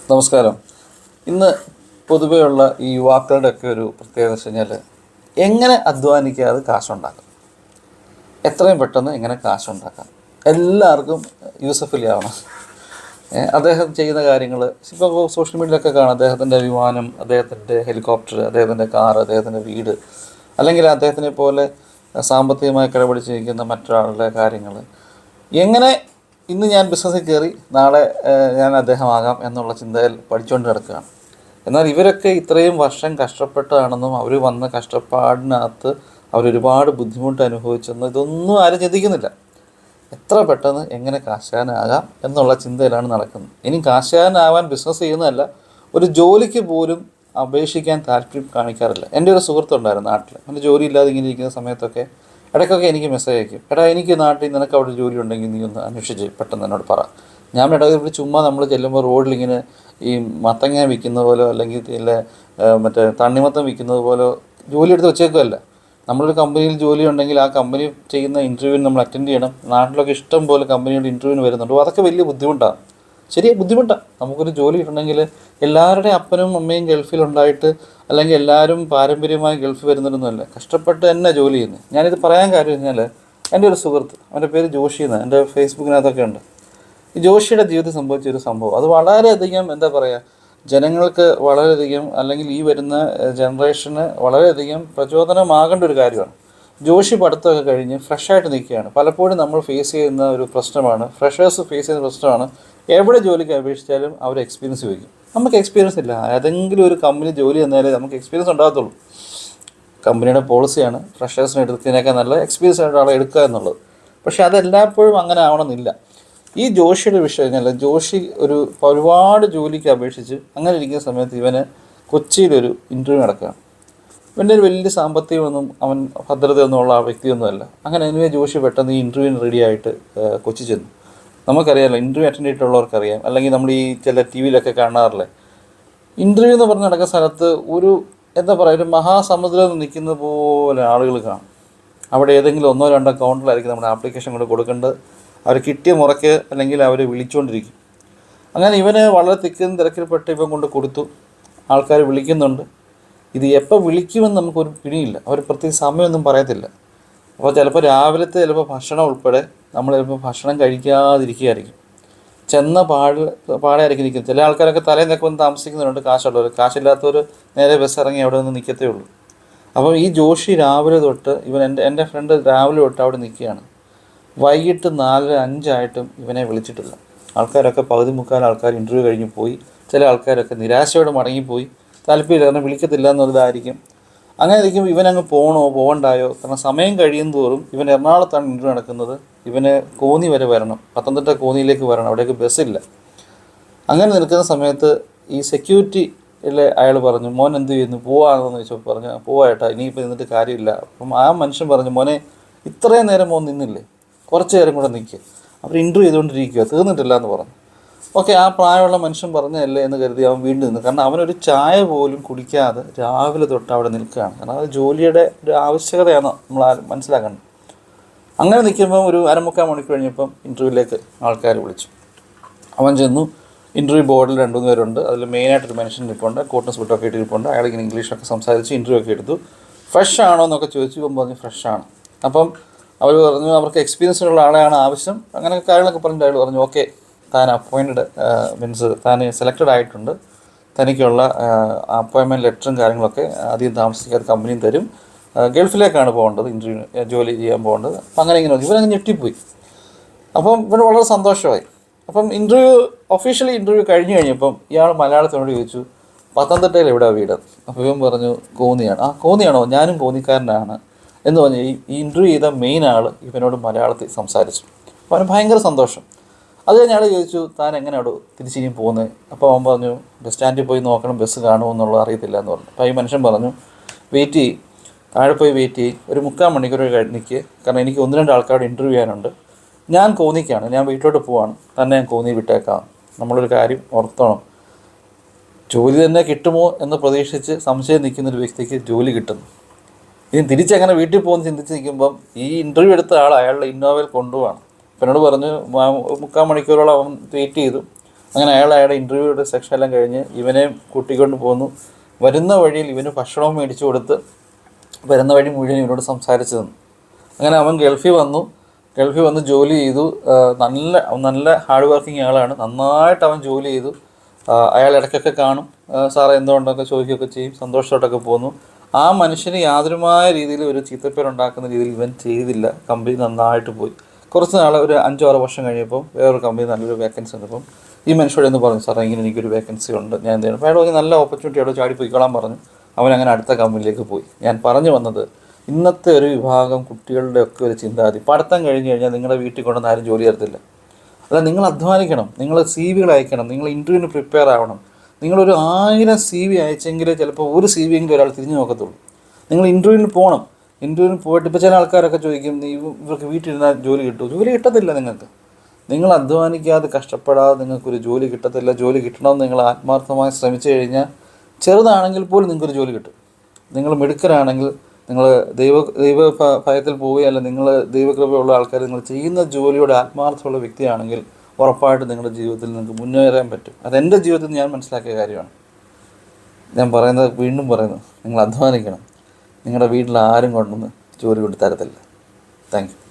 നമസ്കാരം. ഇന്ന് പൊതുവെയുള്ള ഈ യുവാക്കളുടെ ഒക്കെ ഒരു പ്രത്യേകത വെച്ച് കഴിഞ്ഞാൽ എങ്ങനെ അധ്വാനിക്കാതെ കാശുണ്ടാക്കാം. എത്രയും പെട്ടെന്ന് എങ്ങനെ കാശുണ്ടാക്കാം. എല്ലാവർക്കും യൂസഫ് ആവണം. അദ്ദേഹം ചെയ്യുന്ന കാര്യങ്ങൾ ഇപ്പോൾ സോഷ്യൽ മീഡിയയിലൊക്കെ കാണാം. അദ്ദേഹത്തിന്റെ വിമാനം അദ്ദേഹത്തിന്റെ ഹെലികോപ്റ്റർ അദ്ദേഹത്തിന്റെ കാർ അദ്ദേഹത്തിന്റെ വീട് അല്ലെങ്കിൽ അദ്ദേഹത്തിനെ പോലെ സാമ്പത്തികമായി കിടപിടിച്ചിരിക്കുന്ന മറ്റൊരാളുടെ കാര്യങ്ങൾ എങ്ങനെ ഇന്ന് ഞാൻ ബിസിനസ്സിൽ കയറി നാളെ ഞാൻ അദ്ദേഹമാകാം എന്നുള്ള ചിന്തയിൽ പഠിച്ചുകൊണ്ട് കിടക്കുകയാണ് എന്നാൽ ഇവരൊക്കെ ഇത്രയും വർഷം കഷ്ടപ്പെട്ടതാണെന്നും അവർ വന്ന കഷ്ടപ്പാടിനകത്ത് അവരൊരുപാട് ബുദ്ധിമുട്ട് അനുഭവിച്ചെന്നും ഇതൊന്നും ആരും ചിന്തിക്കുന്നില്ല. എത്ര പെട്ടെന്ന് എങ്ങനെ കാശാനാകാം എന്നുള്ള ചിന്തയിലാണ് നടക്കുന്നത്. ഇനി കാശാനാവാൻ ബിസിനസ് ചെയ്യുന്നതല്ല ഒരു ജോലിക്ക് പോലും അപേക്ഷിക്കാൻ താല്പര്യം കാണിക്കാറില്ല. എന്റെ ഒരു സുഹൃത്തുണ്ടായിരുന്നു നാട്ടിൽ എന്റെ ജോലിയില്ലാതെ ഇങ്ങനെ ഇരിക്കുന്ന സമയത്തൊക്കെ ഇടയ്ക്കൊക്കെ എനിക്ക് മെസ്സേജ് അയക്കും. എടാ എനിക്ക് നാട്ടിൽ നിനക്ക് അവിടെ ജോലി ഉണ്ടെങ്കിൽ നീ ഒന്ന് അന്വേഷിച്ച് പെട്ടെന്ന് എന്നോട് പറ. ഞാൻ ഇടയ്ക്ക് ഇവിടെ ചുമ്മാ നമ്മൾ ചെല്ലുമ്പോൾ റോഡിൽ ഇങ്ങനെ ഈ മത്തങ്ങ വിൽക്കുന്ന പോലോ അല്ലെങ്കിൽ ഇല്ല മറ്റേ തണ്ണിമത്തം വിൽക്കുന്നത് പോലോ ജോലി എടുത്ത് വെച്ചേക്കുമല്ല നമ്മളൊരു കമ്പനിയിൽ ജോലി ഉണ്ടെങ്കിൽ ആ കമ്പനി ചെയ്യുന്ന ഇന്റർവ്യൂവിന് നമ്മൾ അറ്റൻഡ് ചെയ്യണം. നാട്ടിലൊക്കെ ഇഷ്ടം പോലെ കമ്പനിയുടെ ഇന്റർവ്യൂവിന് വരുന്നുണ്ട്. അതൊക്കെ വലിയ ബുദ്ധിമുട്ടാണ് ശരി ബുദ്ധിമുട്ടാണ് നമുക്കൊരു ജോലി കിട്ടണമെങ്കിൽ എല്ലാവരുടെയും അപ്പനും അമ്മയും ഗൾഫിലുണ്ടായിട്ട് അല്ലെങ്കിൽ എല്ലാവരും പാരമ്പര്യമായി ഗൾഫിൽ വരുന്നവരൊന്നുമല്ല കഷ്ടപ്പെട്ട് തന്നെ ജോലി ചെയ്യുന്നത് ഞാനിത് പറയാൻ കാര്യം കഴിഞ്ഞാൽ എന്റെ ഒരു സുഹൃത്ത് അവന്റെ പേര് ജോഷി എന്ന് എന്റെ ഫേസ്ബുക്കിനകത്തൊക്കെ ഉണ്ട്. ഈ ജോഷിയുടെ ജീവിതത്തിൽ സംഭവിച്ച ഒരു സംഭവം. അത് വളരെയധികം എന്താ പറയുക ജനങ്ങൾക്ക് വളരെയധികം അല്ലെങ്കിൽ ഈ വരുന്ന ജനറേഷന് വളരെയധികം പ്രചോദനമാകേണ്ട ഒരു കാര്യമാണ്. ജോഷി പഠിത്തമൊക്കെ കഴിഞ്ഞ് ഫ്രഷായിട്ട് നിൽക്കുകയാണ്. പലപ്പോഴും നമ്മൾ ഫേസ് ചെയ്യുന്ന ഒരു പ്രശ്നമാണ്. ഫ്രഷേഴ്സ് ഫേസ് ചെയ്യുന്ന പ്രശ്നമാണ് എവിടെ ജോലിക്ക് അപേക്ഷിച്ചാലും അവർ എക്സ്പീരിയൻസ് ചോദിക്കും. നമുക്ക് എക്സ്പീരിയൻസ് ഇല്ല. ഏതെങ്കിലും ഒരു കമ്പനി ജോലി തന്നാലേ നമുക്ക് എക്സ്പീരിയൻസ് ഉണ്ടാകത്തുള്ളൂ. കമ്പനിയുടെ പോളിസിയാണ് ഫ്രഷേഴ്സിനെ എടുക്കുന്നതിനേക്കാൾ നല്ല എക്സ്പീരിയൻസ് ആയിട്ട് ആളെ എടുക്കുക എന്നുള്ളത്. പക്ഷേ അതെല്ലായ്പ്പോഴും അങ്ങനെ ആവണമെന്നില്ല. ഈ ജോഷിയുടെ വിഷയം കഴിഞ്ഞാൽ ജോഷി ഒരു ഒരുപാട് ജോലിക്ക് അപേക്ഷിച്ച് അങ്ങനെ ഇരിക്കുന്ന സമയത്ത് ഇവന് കൊച്ചിയിലൊരു ഇന്റർവ്യൂ നടക്കുകയാണ്. ഇവന്റെ ഒരു വലിയ സാമ്പത്തികമൊന്നും അവൻ ഭദ്രതയൊന്നും ഉള്ള ആ വ്യക്തിയൊന്നുമല്ല. അങ്ങനെ എനിവേ ജോഷി പെട്ടെന്ന് ഈ ഇന്റർവ്യൂവിന് റെഡിയായിട്ട് കൊച്ചി ചെന്നു. നമുക്കറിയാമല്ലോ ഇന്റർവ്യൂ അറ്റൻഡ് ചെയ്തിട്ടുള്ളവർക്കറിയാം. അല്ലെങ്കിൽ നമ്മൾ ഈ ചില ടി വിയിലൊക്കെ കാണാറില്ലേ? ഇന്റർവ്യൂ എന്ന് പറഞ്ഞ് നടക്കുന്ന സ്ഥലത്ത് ഒരു എന്താ പറയുക ഒരു മഹാസമുദ്രം നിൽക്കുന്ന പോലെ ആളുകൾ കാണും. അവിടെ ഏതെങ്കിലും ഒന്നോ രണ്ടോ കൗണ്ടറിലായിരിക്കും നമ്മുടെ ആപ്ലിക്കേഷൻ കൊണ്ട് കൊടുക്കേണ്ടത്. അവർ കിട്ടിയ മുറയ്ക്ക് അല്ലെങ്കിൽ അവർ വിളിച്ചുകൊണ്ടിരിക്കും. അങ്ങനെ ഇവന് വളരെ തിക്കും തിരക്കിൽപ്പെട്ട് ഇവൻ കൊണ്ട് കൊടുത്തു. ആൾക്കാർ വിളിക്കുന്നുണ്ട്. ഇത് എപ്പോൾ വിളിക്കുമെന്ന് നമുക്കൊരു പിടിയില്ല. അവർ പ്രത്യേക സമയമൊന്നും പറയത്തില്ല. അപ്പോൾ ചിലപ്പോൾ രാവിലത്തെ ചിലപ്പോൾ ഭക്ഷണം ഉൾപ്പെടെ നമ്മൾ ചിലപ്പോൾ ഭക്ഷണം കഴിക്കാതിരിക്കുകയായിരിക്കും. ചെന്ന പാട് പാടായിരിക്കും നിൽക്കുന്നത്. ചില ആൾക്കാരൊക്കെ തലേന്നൊക്കെ വന്ന് താമസിക്കുന്നുണ്ട് കാശുള്ളവർ കാശില്ലാത്തവർ നേരെ ബസ് ഇറങ്ങി അവിടെ നിന്ന് നിൽക്കത്തേ ഉള്ളൂ. അപ്പോൾ ഈ ജോഷി രാവിലെ തൊട്ട് ഇവൻ എന്റെ എന്റെ ഫ്രണ്ട് രാവിലെ തൊട്ട് അവിടെ നിൽക്കുകയാണ്. വൈകിട്ട് നാല് അഞ്ചായിട്ടും ഇവനെ വിളിച്ചിട്ടില്ല. ആൾക്കാരൊക്കെ പകുതി മുക്കാൽ ആൾക്കാർ ഇന്റർവ്യൂ കഴിഞ്ഞ് പോയി. ചില ആൾക്കാരൊക്കെ നിരാശയോടെ മടങ്ങിപ്പോയി. താല്പര്യമില്ല കാരണം വിളിക്കത്തില്ല എന്നുള്ളതായിരിക്കും അങ്ങനെ ഇരിക്കുമ്പോൾ ഇവൻ അങ്ങ് പോകണോ പോകണ്ടായോ കാരണം സമയം കഴിയും തോറും ഇവൻ എറണാകുളത്താണ് ഇന്റർവ്യൂ നടക്കുന്നത്. ഇവന് കോന്നി വരെ വരണം. പത്തനംതിട്ട കോന്നിയിലേക്ക് വരണം. അവിടേക്ക് ബസ്സില്ല അങ്ങനെ നിൽക്കുന്ന സമയത്ത് ഈ സെക്യൂരിറ്റി സെക്യൂരിറ്റിയിലെ അയാൾ പറഞ്ഞു മോൻ എന്ത് ചെയ്യുന്നു? പോവാണെന്ന് ചോദിച്ചപ്പോൾ പറഞ്ഞു പോവായിട്ടാ ഇനിയിപ്പോൾ നിന്നിട്ട് കാര്യമില്ല. അപ്പം ആ മനുഷ്യൻ പറഞ്ഞു മോനെ ഇത്രയും നേരം മോൻ നിന്നില്ലേ? കുറച്ച് നേരം കൂടെ നിൽക്കുക അവർ ഇന്റർവ്യൂ ചെയ്തുകൊണ്ടിരിക്കുക തീർന്നിട്ടില്ല എന്ന് പറഞ്ഞു. ഓക്കെ ആ പ്രായമുള്ള മനുഷ്യൻ പറഞ്ഞതല്ലേ എന്ന് കരുതി അവൻ വീണ്ടും നിന്നു. കാരണം അവനൊരു ചായ പോലും കുടിക്കാതെ രാവിലെ തൊട്ട് അവിടെ നിൽക്കുകയാണ്. കാരണം അത് ജോലിയുടെ ഒരു ആവശ്യകതയാണ് നമ്മൾ മനസ്സിലാക്കേണ്ടത്? അങ്ങനെ നിൽക്കുമ്പോൾ ഒരു അരമുക്കാൽ മണിക്കൂർ കഴിഞ്ഞപ്പം ഇന്റർവ്യൂവിലേക്ക് ആൾക്കാർ വിളിച്ചു. അവൻ ചെന്നു. ഇന്റർവ്യൂ ബോർഡിൽ രണ്ട് പേരുണ്ട്. അതിൽ മെയിനായിട്ടൊരു മനുഷ്യൻ ഇരിപ്പുണ്ട് കോട്ടൺ സ്പിട്ടൊക്കെ ഇട്ട് ഇരിപ്പുണ്ട്. അയാൾ ഇങ്ങനെ ഇംഗ്ലീഷൊക്കെ സംസാരിച്ച് ഇന്റർവ്യൂ ഒക്കെ എടുത്തു. ഫ്രഷ് ആണോ? എന്നൊക്കെ ചോദിച്ചു. ഇവൻ പറഞ്ഞു ഫ്രഷ് ആണ്. അപ്പം അവർ പറഞ്ഞു അവർക്ക് എക്സ്പീരിയൻസ് ഉള്ള ആളെയാണ് ആവശ്യം. അങ്ങനെ കാര്യങ്ങളൊക്കെ പറഞ്ഞിട്ട് അയാൾ പറഞ്ഞു ഓക്കെ താൻ അപ്പോയിന്റഡ് മീൻസ് താൻ സെലക്റ്റഡ് ആയിട്ടുണ്ട്. തനിക്കുള്ള അപ്പോയിൻമെന്റ് ലെറ്ററും കാര്യങ്ങളൊക്കെ അധികം താമസിക്കാതെ കമ്പനിയും തരും. ഗൾഫിലേക്കാണ് പോകേണ്ടത് ഇന്റർവ്യൂ ജോലി ചെയ്യാൻ പോകേണ്ടത്. അപ്പം അങ്ങനെ ഇങ്ങനെ നോക്കി. ഇവനങ്ങ് ഞെട്ടിപ്പോയി. അപ്പം ഇവന് വളരെ സന്തോഷമായി. അപ്പം ഇന്റർവ്യൂ ഒഫീഷ്യലി ഇന്റർവ്യൂ കഴിഞ്ഞു കഴിഞ്ഞപ്പം ഇയാൾ മലയാളത്തിനോട് ചോദിച്ചു പത്തനംതിട്ടയിൽ എവിടെ വീട്? അപ്പോൾ ഇവൻ പറഞ്ഞു കോന്നിയാണ്. ആ കോന്നിയാണോ? ഞാനും കോന്നിക്കാരനാണ്. എന്ന് പറഞ്ഞ് ഈ ഇന്റർവ്യൂ ചെയ്ത മെയിൻ ആൾ ഇവനോട് മലയാളത്തിൽ സംസാരിച്ചു. അപ്പോൾ അവന് ഭയങ്കര സന്തോഷം. അത് കഴിഞ്ഞ് അയാൾ ചോദിച്ചു താൻ എങ്ങനെയാണ് തിരിച്ചിരിക്കും പോകുന്നത് അപ്പോൾ അവൻ പറഞ്ഞു ബസ് സ്റ്റാൻഡിൽ പോയി നോക്കണം ബസ് കാണുമോ എന്നുള്ളത് അറിയത്തില്ല എന്ന് പറഞ്ഞു. അപ്പോൾ ഈ മനുഷ്യൻ പറഞ്ഞു വെയിറ്റ് ചെയ്യും താഴെ പോയി വെയിറ്റ് ചെയ്യും. ഒരു മുക്കാൽ മണിക്കൂർ നിൽക്കുക കാരണം എനിക്ക് ഒന്ന് രണ്ട് ആൾക്കാരോട് ഇന്റർവ്യൂ ചെയ്യാനുണ്ട്. ഞാൻ കോന്നിക്കാണ് ഞാൻ വീട്ടിലോട്ട് പോവാണ്. തന്നെ ഞാൻ കോന്നി വിട്ടേക്കാം. നമ്മളൊരു കാര്യം ഓർത്തോണം. ജോലി തന്നെ കിട്ടുമോ എന്ന് പ്രതീക്ഷിച്ച് സംശയം നിൽക്കുന്ന ഒരു വ്യക്തിക്ക് ജോലി കിട്ടുന്നു. ഇനി തിരിച്ചങ്ങനെ വീട്ടിൽ പോകുന്ന ചിന്തിച്ച് നിൽക്കുമ്പം ഈ ഇന്റർവ്യൂ എടുത്ത ആൾ അയാളുടെ ഇന്നോവയിൽ കൊണ്ടുപോവാണ്. അപ്പം എന്നോട് പറഞ്ഞു "മാ- മുക്കാൽ മണിക്കൂറോളം അവൻ ട്വീറ്റ് ചെയ്തു. അങ്ങനെ അയാൾ അയാളുടെ ഇന്റർവ്യൂയുടെ സെക്ഷൻ എല്ലാം കഴിഞ്ഞ് ഇവനെ കൂട്ടിക്കൊണ്ട് പോന്നു. വരുന്ന വഴിയിൽ ഇവന് ഭക്ഷണവും മേടിച്ചു കൊടുത്ത് വരുന്ന വഴി മുഴുവൻ ഇവനോട് സംസാരിച്ചു തന്നു. അങ്ങനെ അവൻ ഗൾഫിൽ വന്നു. ഗൾഫിൽ വന്ന് ജോലി ചെയ്തു. നല്ല നല്ല ഹാർഡ് വർക്കിംഗ് ആളാണ്. നന്നായിട്ട് അവൻ ജോലി ചെയ്തു. അയാൾ ഇടയ്ക്കൊക്കെ കാണും. സാറേ എന്തുകൊണ്ടൊക്കെ ചോദിക്കുകയൊക്കെ ചെയ്യും? സന്തോഷത്തോട്ടൊക്കെ പോന്നു. ആ മനുഷ്യന് യാതൊരുമായ രീതിയിൽ ഒരു ചീത്തപ്പേരുണ്ടാക്കുന്ന രീതിയിൽ ഇവൻ ചെയ്തില്ല. കമ്പനി നന്നായിട്ട് പോയി. കുറച്ച് നാൾ ഒരു അഞ്ചോ ആറ് വർഷം കഴിയുമ്പോൾ വേറൊരു കമ്പനി നല്ലൊരു വേക്കൻസി ഉണ്ടപ്പം ഈ മനുഷ്യരോട് എന്ന് പറഞ്ഞു സാറേ ഇങ്ങനെ എനിക്കൊരു വേക്കൻസി ഉണ്ട്. ഞാൻ എന്ത് ചെയ്യണം? അപ്പോൾ അയാൾ പറഞ്ഞു നല്ല ഓപ്പർച്യൂണിറ്റി അവിടെ ചാടി പോയിക്കോളാൻ പറഞ്ഞു. അവൻ അങ്ങനെ അടുത്ത കമ്പനിയിലേക്ക് പോയി. ഞാൻ പറഞ്ഞു വന്നത് ഇന്നത്തെ ഒരു വിഭാഗം കുട്ടികളുടെ ഒക്കെ ഒരു ചിന്താഗതി. പഠിത്തം കഴിഞ്ഞ് കഴിഞ്ഞാൽ നിങ്ങളുടെ വീട്ടിൽ കൊണ്ടുവന്ന് ആരും ജോലി തരത്തില്ല. അല്ല നിങ്ങൾ അധ്വാനിക്കണം. നിങ്ങൾ സി വികൾ അയക്കണം. നിങ്ങൾ ഇന്റർവ്യൂവിന് പ്രിപ്പയർ ആവണം. നിങ്ങളൊരു ആയിരം സി വി അയച്ചെങ്കിൽ ചിലപ്പോൾ ഒരു സി വി എങ്കിലും ഒരാൾ തിരിഞ്ഞു നോക്കത്തുള്ളൂ. നിങ്ങൾ ഇന്റർവ്യൂവിന് പോകണം ഇന്റർവ്യൂവിന് പോയിട്ട് ഇപ്പോൾ ചില ആൾക്കാരൊക്കെ ചോദിക്കും നീ ഇവ- ഇവർക്ക് വീട്ടിലിരുന്നാൽ ജോലി കിട്ടുമോ ജോലി കിട്ടത്തില്ല നിങ്ങൾക്ക്. നിങ്ങൾ അധ്വാനിക്കാതെ കഷ്ടപ്പെടാതെ നിങ്ങൾക്കൊരു ജോലി കിട്ടത്തില്ല. ജോലി കിട്ടണമെന്ന് നിങ്ങൾ ആത്മാർത്ഥമായി ശ്രമിച്ചു കഴിഞ്ഞാൽ ചെറുതാണെങ്കിൽ പോലും നിങ്ങൾക്കൊരു ജോലി കിട്ടും. നിങ്ങൾ മിടുക്കരാണെങ്കിൽ നിങ്ങൾ ദൈവ ദൈവ ഭയത്തിൽ പോവുകയല്ല നിങ്ങൾ ദൈവകൃപയുള്ള ആൾക്കാർ നിങ്ങൾ ചെയ്യുന്ന ജോലിയുടെ ആത്മാർത്ഥമുള്ള വ്യക്തിയാണെങ്കിൽ ഉറപ്പായിട്ട് നിങ്ങളുടെ ജീവിതത്തിൽ നിങ്ങൾക്ക് മുന്നേറാൻ പറ്റും. അതെന്റെ ജീവിതത്തിൽ ഞാൻ മനസ്സിലാക്കിയ കാര്യമാണ്. ഞാൻ പറയുന്നത് വീണ്ടും പറയുന്നു. നിങ്ങൾ അധ്വാനിക്കണം. നിങ്ങളുടെ വീട്ടിൽ ആരും കൊണ്ടൊന്ന് ജോലി കൊണ്ട് തരത്തില്ല. Thank you